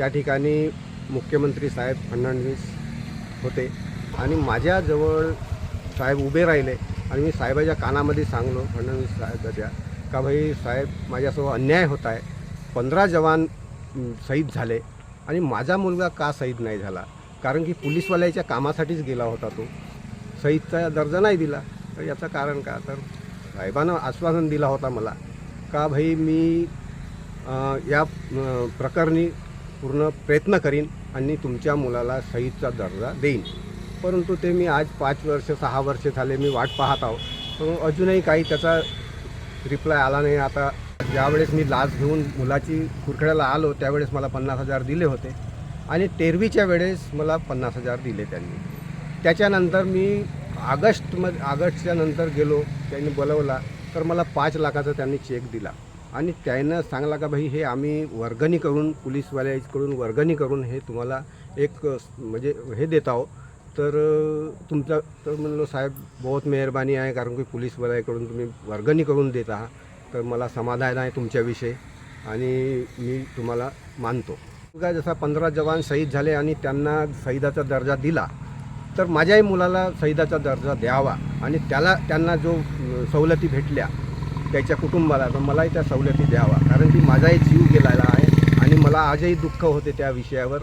त्या ठिकाणी मुख्यमंत्री साहेब फडणवीस होते. आणि माझ्याजवळ साहेब उभे राहिले. आणि मी साहेबाच्या कानामध्ये सांगलो फडणवीस साहेबाच्या का भाई साहेब माझ्यासोबत अन्याय होत आहे. पंधरा जवान शहीद झाले. आणि माझा मुलगा का शहीद नाही झाला? कारण की पोलीसवाल्याच्या कामासाठीच गेला होता तो. शहीदचा दर्जा नाही दिला. तर याचं कारण का? तर साहेबानं आश्वासन दिला होता मला. का भाई मी या प्रकरणी पूर्ण प्रयत्न करीन आणि तुमच्या मुलाला शहीदचा दर्जा देईन. परंतु ते मी आज पाच वर्ष सहा वर्ष झाले मी वाट पाहत आहो पण अजूनही काही त्याचा रिप्लाय आला नाही. आता ज्यावेळेस मी लाच घेऊन मुलाची कुरखेड्याला आलो त्यावेळेस मला पन्नास हजार दिले होते. आणि तेरवीच्या वेळेस मला पन्नास हजार दिले त्यांनी. त्याच्यानंतर मी ऑगस्टमध्ये ऑगस्टच्या नंतर गेलो त्यांनी बोलवला तर मला पाच लाखाचा त्यांनी चेक दिला. आणि त्यानं सांगला का भाई हे आम्ही वर्गणी करून पोलीसवाल्याकडून वर्गणी करून हे तुम्हाला एक म्हणजे हे देत आहो तर तुमचा तर म्हणलो साहेब बहुत मेहरबानी आहे कारण की पोलीसवाल्याकडून तुम्ही वर्गणी करून देत आहात. तर मला समाधान आहे तुमच्याविषयी आणि मी तुम्हाला मानतो. का जसा पंधरा जवान शहीद झाले आणि त्यांना शहीदाचा दर्जा दिला तर माझ्याही मुलाला शहीदाचा दर्जा द्यावा आणि त्याला त्यांना जो सवलती भेटल्या त्याच्या कुटुंबाला तर मलाही त्या सवलती द्यावा. कारण की माझाही जीव गेलेला आहे आणि मला आजही दुःख होते त्या विषयावर.